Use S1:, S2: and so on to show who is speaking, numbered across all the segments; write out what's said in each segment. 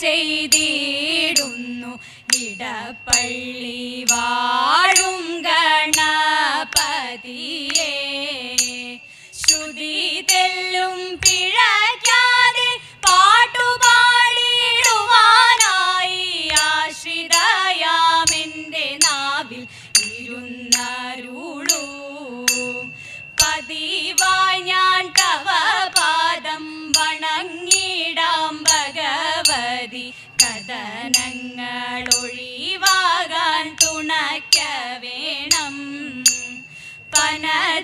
S1: പൂജ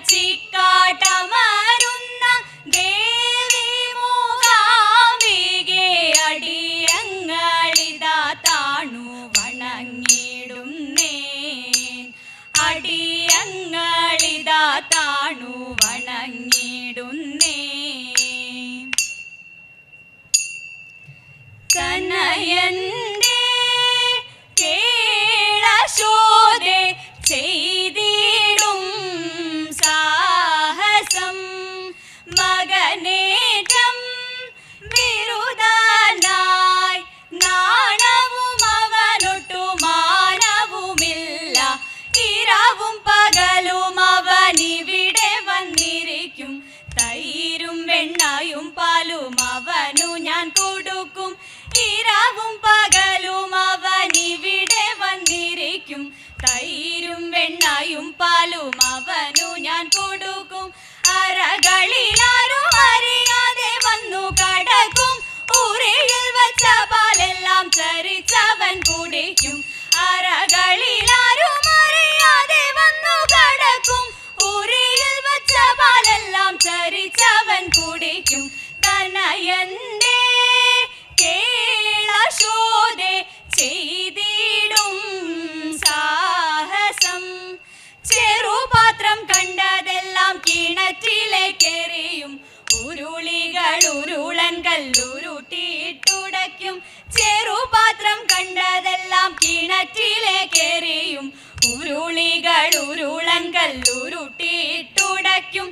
S1: പനച്ചിക്കാട്ടമരുന്ന അറകളിലാരും അറിയാതെ വന്നു കടക്കും. ഊരയിൽ വച്ച പാലെല്ലാം ചരിച്ചവൻ കുടിക്കും. അറകളിലാരും അറിയാതെ വന്നു കടക്കും. ഊരയിൽ വച്ച പാലെല്ലാം ചരിച്ചവൻ കുടിക്കും. തനയന്റെ കിണറ്റിലേക്കെറിയും ഉരുളികൾ ഉരുളൻ കല്ലുരുട്ടിയിട്ടുടയ്ക്കും.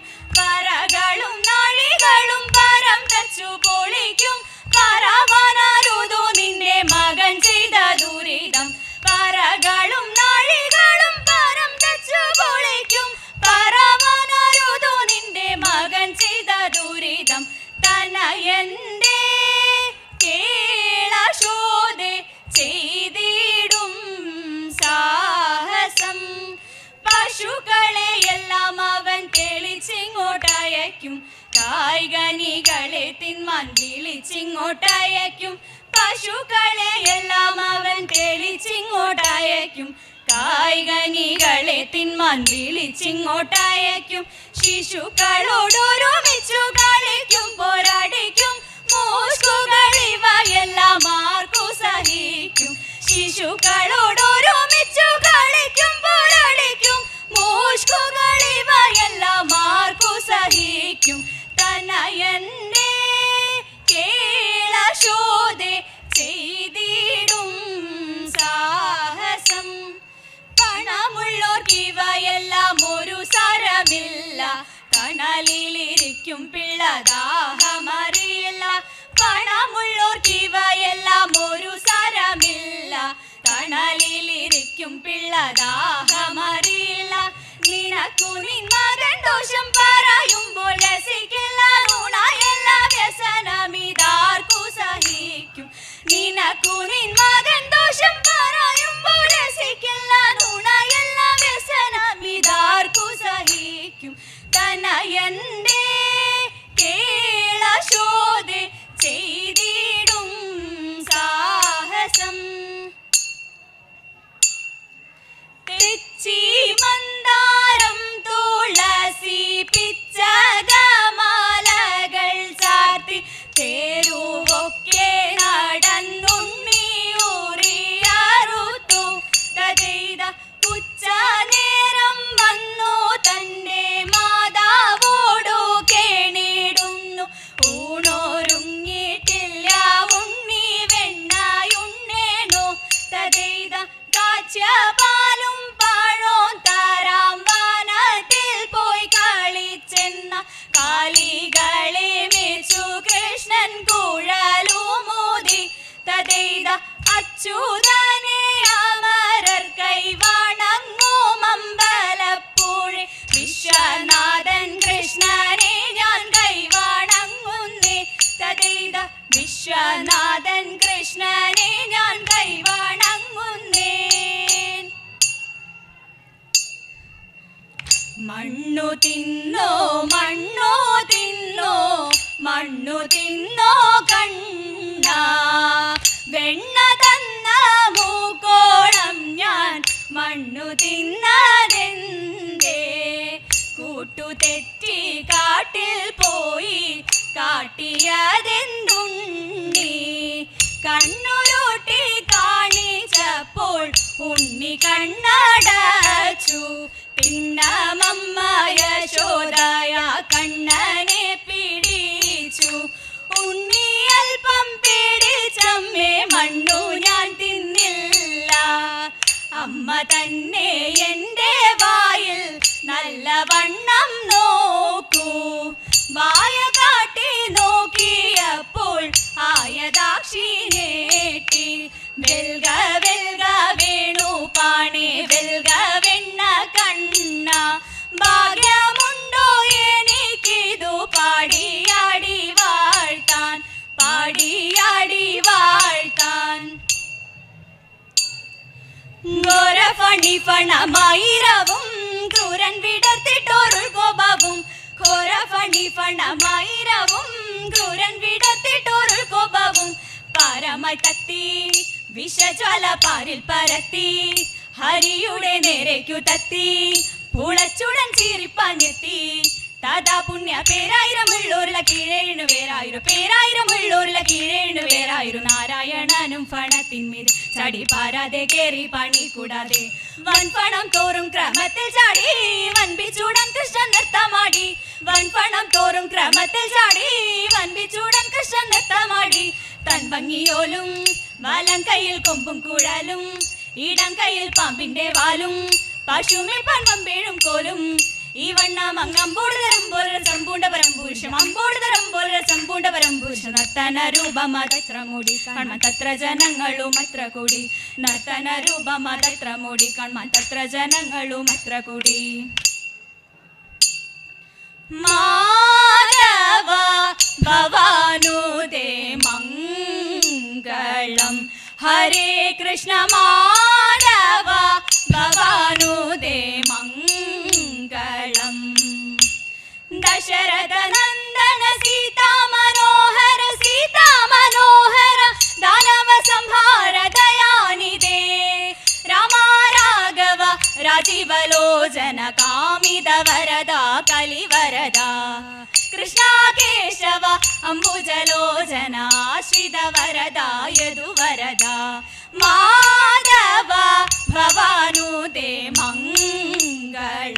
S1: പശുക്കളെ എല്ലാം അവൻ തെളിച്ചിങ്ങോട്ടയക്കും. കായികനികളെ തിന്മാൻ വിളിച്ചിങ്ങോട്ടയക്കും. ശിശുക്കളോടൊരുമിച്ചു കളിക്കും പോരാടിക്കും. മോഷ്കുകൾ ഇവയെല്ലാം ആർക്കു സഹിക്കും. ശിശുക്കളോടൊരുമിച്ചു കളിക്കും പോരാടിക്കും. മോഷ്കുകൾ ഇവയെല്ലാം ആർക്കു സഹിക്കും. തനയന്റെ കേളശോധെ ഇവയെല്ലാം ഒരു സാരമില്ല. കണലിലിരിക്കും പിള്ളദാഹമറിയില്ല പണമുള്ളോർക്ക് ഇവയെല്ലാം ഒരു സാരമില്ല. കണലിലിരിക്കും പിള്ളദാഹമറിയില്ല നിനക്കു നിൻ ദോഷം പറയുമ്പോൾ രസിക്കില്ല. നുണയല്ല വ്യസനമിതാർക്കു സഹിക്കും. നിനക്കു നിൻ ദോഷം പറയുമ്പോൾ നയന്റെ കേളശോധ ചെയ്തിടും സാഹസം. തെച്ചി മന്ദാരം തുളസി പിച്ചകമാലകൾ ചാർത്തി തേരൂ വിശ്വനാഥൻ കൃഷ്ണനെ ഞാൻ കൈവണങ്ങുന്നേൻ മണ്ണു തിന്നോ മണ്ണു തിന്നോ മണ്ണു തിന്നോ കണ്ണ. വെണ്ണ തിന്നതെന്തേ? കൂട്ടുതെറ്റി കാട്ടിൽ പോയി കാട്ടിയതെന്തുണ്ണി? കണ്ണുരുട്ടി കാണിച്ചപ്പോൾ ഉണ്ണി കണ്ണടച്ചു. പിന്നമമ്മ യശോദയ വണ്ണം നോക്കൂ. വായ കാട്ടി നോക്കിയപ്പോൾ ആയതാക്ഷി നേട്ടി. വെൽക വെൽക വേണു പാണി വെൽക വെണ്ണ കണ്ണ. ഭാഗ്യമുണ്ടോ എനിക്കിതു പാടിയാടി വാഴ്ത്താൻ പാടിയാടി വാഴ്ത്താൻ. ഘോരഫണി ഫണമൈരവും ക്രൂരൻ വിടർത്തിട്ടോരുൾ കോപവും ഘോരഫണി ഫണമൈരവും ക്രൂരൻ വിടർത്തിട്ടോരുൾ കോപവും പാരമായി തത്തി വിഷജ്വാല പാരിൽ പരത്തി ഹരിയുടെ നേരേക്കു തത്തി പുളച്ചുടൻ ചീറിപ്പാഞ്ഞെത്തി താതാ പുണ്യ പേരായിരം ഉള്ളൂരില കീഴേണു പേരായിരു പേരായിരം ഉള്ളൂരില കീഴേണു പേരായിരു നാരായണനും ഫണത്തിന്മീത് ചടി പാരാതെ കേറി പണി കൂടാതെ. വൻ പണം തോറും ക്രമത്തിൽ ചാടി വൻപിച്ചൂടൻ കൃഷ്ണൻ നൃത്തമാടി. വൻ പണം തോറും ക്രമത്തിൽ ചാടി വൻപിച്ചൂടൻ കൃഷ്ണൻ നൃത്തമാടി. തൻ ഭംഗിയോലും വലം കയ്യിൽ കൊമ്പും കുഴലും ഇടം കയ്യിൽ പാമ്പിന്റെ വാലും പശുമേ പൺപം വീഴും കോലും ഈ വണ്ണം അങ്ങമ്പോട് തരം പോലെ സമ്പൂണ്ട പരംപുരുഷം അമ്പോട് തരം പോലെ സമ്പൂണ്ട പരംപുരുഷ നർത്തന രൂപമതത്ര മൂടി കാണാൻ തത്ര ജനങ്ങളും അത്ര കൂടി. നർത്തന രൂപമതത്ര മൂടി കാണാൻ തത്ര ജനങ്ങളും അത്ര കൂടി. മാധവ ഭവാനുദേ മംഗളം. ഹരേ കൃഷ്ണ മാധവ అంబుజలోచనాశ్రిత వరదాయదు వరద మాధవ భవాను దే మంగళ